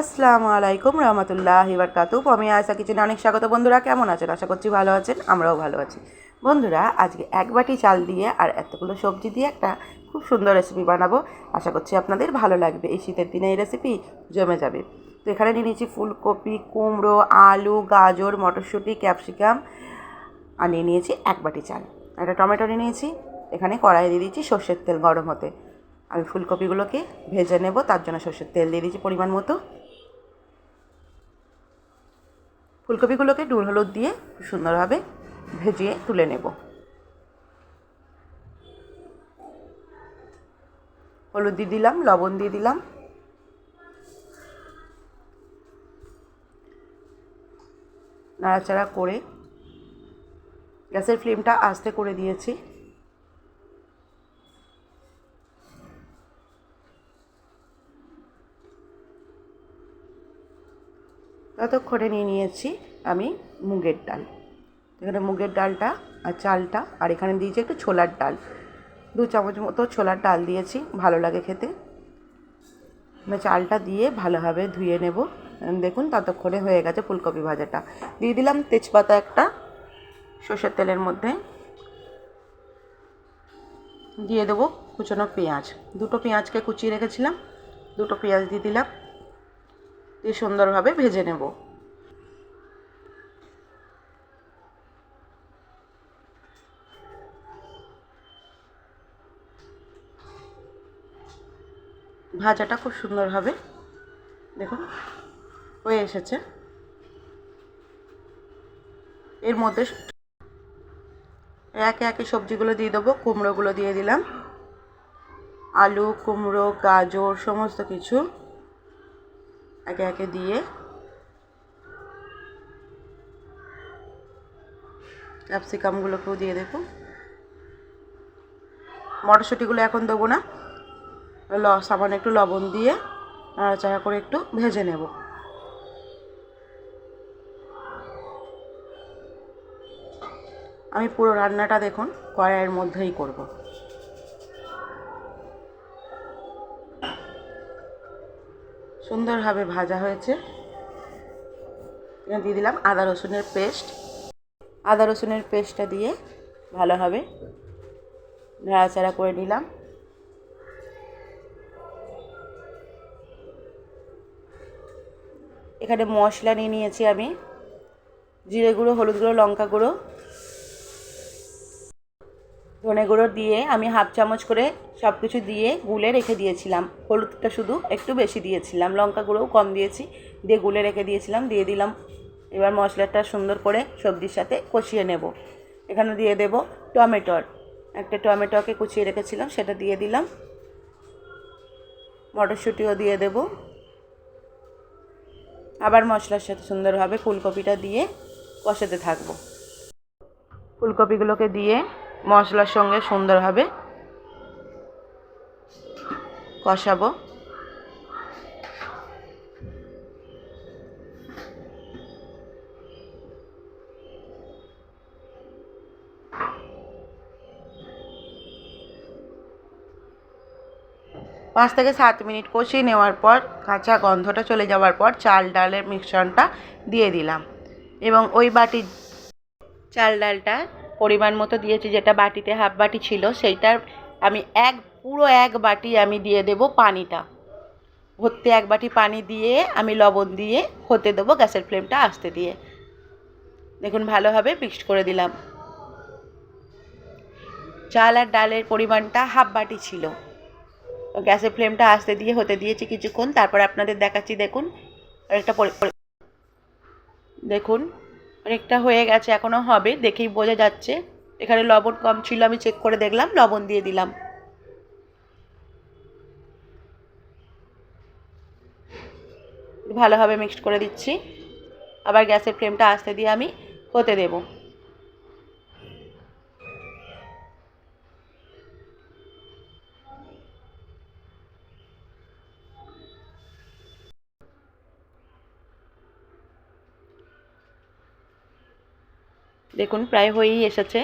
আসসালামু আলাইকুম রহমতুল্লাহ কাতু আমি আয়সা কিচেনে অনেক স্বাগত। বন্ধুরা, কেমন আছেন? আশা করছি ভালো আছেন, আমরাও ভালো আছি। বন্ধুরা, আজকে এক বাটি চাল দিয়ে আর এতগুলো সবজি দিয়ে একটা খুব সুন্দর রেসিপি বানাবো। আশা করছি আপনাদের ভালো লাগবে। এই শীতের দিনে এই রেসিপি জমে যাবে। তো এখানে নিয়ে নিয়েছি ফুলকপি, কুমড়ো, আলু, গাজর, মটরশুঁটি, ক্যাপসিকাম আর নিয়ে নিয়েছি এক বাটি চাল। একটা টমেটো নিয়ে নিয়েছি। এখানে কড়াই দিয়ে দিয়েছি সর্ষের তেল গরম হতে। আমি ফুলকপিগুলোকে ভেজে নেব, তার জন্য সর্ষের তেল দিয়ে দিয়েছি পরিমাণ মতো। ফুলকপিগুলোকে ডুর হলুদ দিয়ে সুন্দরভাবে ভেজিয়ে তুলে নেব। হলুদ দিয়ে দিলাম, লবণ দিয়ে দিলাম। নাড়াচাড়া করে গ্যাসের ফ্লেমটা আস্তে করে দিয়েছি। ততক্ষণে নিয়ে নিয়েছি আমি মুগের ডাল। এখানে মুগের ডালটা আর চালটা আর এখানে দিয়েছি একটু ছোলার ডাল। দু চামচ মতো ছোলার ডাল দিয়েছি, ভালো লাগে খেতে। চালটা দিয়ে ভালোভাবে ধুয়ে নেব। দেখুন ততক্ষণে হয়ে গেছে ফুলকপি ভাজাটা। দিয়ে দিলাম তেজপাতা একটা সর্ষের তেলের মধ্যে। দিয়ে দেবো কুচনো পেঁয়াজ। দুটো পেঁয়াজকে কুচিয়ে রেখেছিলাম, দুটো পেঁয়াজ দিয়ে দিলাম। দিয়ে সুন্দরভাবে ভেজে নেব। ভাজাটা খুব সুন্দরভাবে দেখুন হয়ে এসেছে। এর মধ্যে একে একে সবজিগুলো দিয়ে দেবো, কুমড়োগুলো দিয়ে দিলাম। আলু, কুমড়ো, গাজর, সমস্ত কিছু। একে একে দিয়ে ক্যাপসিকামগুলোকেও দিয়ে দেবো। মটরশুঁটিগুলো এখন দেবো না। ল, সামান্য একটু লবণ দিয়ে নাড়াচাড়া করে একটু ভেজে নেব। আমি পুরো রান্নাটা দেখুন কড়াইয়ের মধ্যেই করব। সুন্দরভাবে ভাজা হয়েছে। দিয়ে দিলাম আদা রসুনের পেস্ট। আদা রসুনের পেস্টটা দিয়ে ভালোভাবে নাড়াচাড়া করে নিলাম। এখানে মশলা নিয়ে নিয়েছি আমি। জিরে গুঁড়ো, হলুদ গুঁড়ো, লঙ্কা গুঁড়ো। ধনে গুঁড়ো দিয়ে আমি হাফ চামচ করে সব কিছু দিয়ে গুলে রেখে দিয়েছিলাম। হলুদটা শুধু একটু বেশি দিয়েছিলাম। লঙ্কা গুঁড়োও কম দিয়েছি। দিয়ে গুলে রেখে দিয়েছিলাম। দিয়ে দিলাম। এবার মশলাটা সুন্দর করে সবজির সাথে কষিয়ে নেব। এখানে দিয়ে দেব টমেটোর একটা টমেটোকে কুচিয়ে রেখেছিলাম, সেটা দিয়ে দিলাম। মটরশুঁটিও দিয়ে দেব। আবার মশলার সাথে সুন্দরভাবে ফুলকপিটা দিয়ে কষাতে থাকব। ফুলকপিগুলোকে দিয়ে মশলার সঙ্গে সুন্দরভাবে কষাবো। পাঁচ থেকে সাত মিনিট কষিয়ে নেওয়ার পর কাঁচা গন্ধটা চলে যাওয়ার পর চাল ডালের মিশ্রণটা দিয়ে দিলাম। এবং ওই বাটির চাল ডালটা পরিমাণ মতো দিয়েছি, যেটা বাটিতে হাফ বাটি ছিল, সেইটার আমি এক, পুরো এক বাটি আমি দিয়ে দেব পানিটা। ভর্তি এক বাটি পানি দিয়ে আমি লবণ দিয়ে হতে দেবো গ্যাসের ফ্লেমটা আসতে দিয়ে। দেখুন, ভালোভাবে মিক্সড করে দিলাম। চাল আর ডালের পরিমাণটা হাফ বাটি ছিল। গ্যাসের ফ্লেমটা আসতে দিয়ে হতে দিয়েছি কিছুক্ষণ, তারপর আপনাদের দেখাচ্ছি, দেখুন, আরেকটা দেখুন অনেকটা হয়ে গেছে এখনও হবে, দেখেই বোঝা যাচ্ছে। এখানে লবণ কম ছিল, আমি চেক করে দেখলাম, লবণ দিয়ে দিলাম। ভালোভাবে মিক্সড করে দিচ্ছি। আবার গ্যাসের ফ্লেমটা আস্তে দিয়ে আমি হতে দেবো। দেখুন, প্রায় হয়েই এসেছে।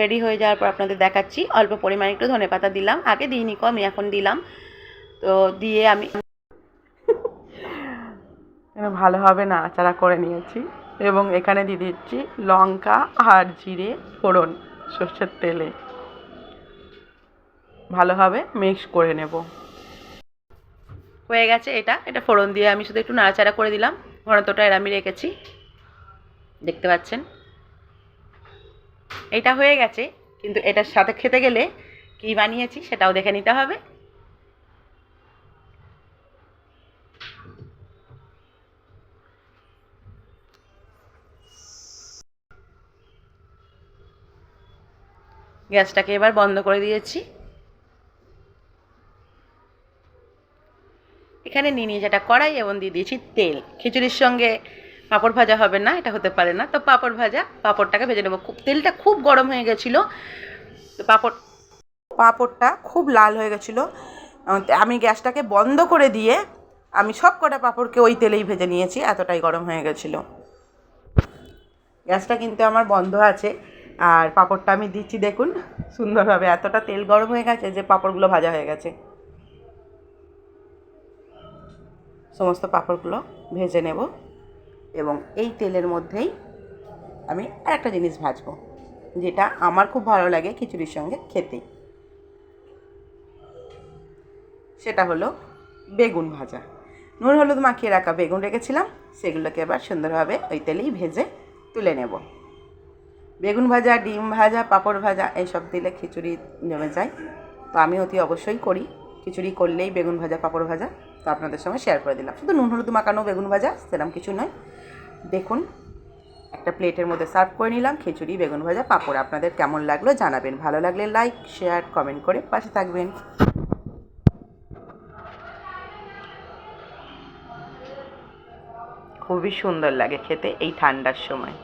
রেডি হয়ে যাওয়ার পর আপনাদের দেখাচ্ছি। অল্প পরিমাণে একটু ধনে পাতা দিলাম। আগে দিইনি, কম, এখন দিলাম। তো দিয়ে আমি ভালোভাবে নাড়াচাড়া করে নিয়েছি। এবং এখানে দিয়ে দিচ্ছি লঙ্কা আর জিরে ফোড়ন, সর্ষের তেলে। ভালোভাবে মিক্স করে নেব। হয়ে গেছে এটা। এটা ফোড়ন দিয়ে আমি শুধু একটু নাড়াচাড়া করে দিলাম। ঘনত্বটা এর আমি রেখেছি। দেখতে পাচ্ছেন? এটা হয়ে গেছে, কিন্তু এটার সাথে খেতে গেলে কী বানিয়েছি সেটাও দেখে নিতে হবে। গ্যাসটাকে এবার বন্ধ করে দিয়েছি। এখানে নিয়ে নিয়ে যেটা কড়াই এবং দিয়ে দিয়েছি তেল। খিচুড়ির সঙ্গে পাঁপড় ভাজা হবে না, এটা হতে পারে না। তো পাঁপড় ভাজা, পাঁপড়টাকে ভেজে নেব। খুব তেলটা খুব গরম হয়ে গেছিল। তো পাঁপড় পাঁপড়টা খুব লাল হয়ে গেছিল। আমি গ্যাসটাকে বন্ধ করে দিয়ে আমি সব কটা পাঁপড়কে ওই তেলেই ভেজে নিয়েছি, এতটাই গরম হয়ে গেছিল। গ্যাসটা কিন্তু আমার বন্ধ আছে, আর পাঁপড়টা আমি দিচ্ছি। দেখুন, সুন্দরভাবে এতটা তেল গরম হয়ে গেছে যে পাঁপড়গুলো ভাজা হয়ে গেছে। সমস্ত পাঁপড়গুলো ভেজে নেব এবং এই তেলের মধ্যেই আমি আরেকটা জিনিস ভাজবো, যেটা আমার খুব ভালো লাগে খিচুড়ির সঙ্গে খেতে। সেটা হলো বেগুন ভাজা। নুন হলুদ মাখিয়ে রাখা বেগুন রেখেছিলাম, সেগুলোকে এবার সুন্দরভাবে ওই তেলেই ভেজে তুলে নেব। বেগুন ভাজা, ডিম ভাজা, পাঁপড় ভাজা এইসব দিলে খিচুড়ি জমে যায়। তো আমি অতি অবশ্যই করি। খিচুড়ি করলেই বেগুন ভাজা, পাঁপড় ভাজা। তো আপনাদের সঙ্গে শেয়ার করে দিলাম। শুধু নুন, হলুদ, মাখানো, বেগুন ভাজা সেরকম কিছু নয়। দেখুন, একটা প্লেটের মধ্যে সার্ভ করে নিলাম, খিচুড়ি, বেগুন ভাজা, পাঁপড়। আপনাদের কেমন লাগল জানাবেন। ভালো লাগলে লাইক শেয়ার কমেন্ট করে পাশে থাকবেন। খুবই সুন্দর লাগে খেতে এই ঠান্ডার সময়।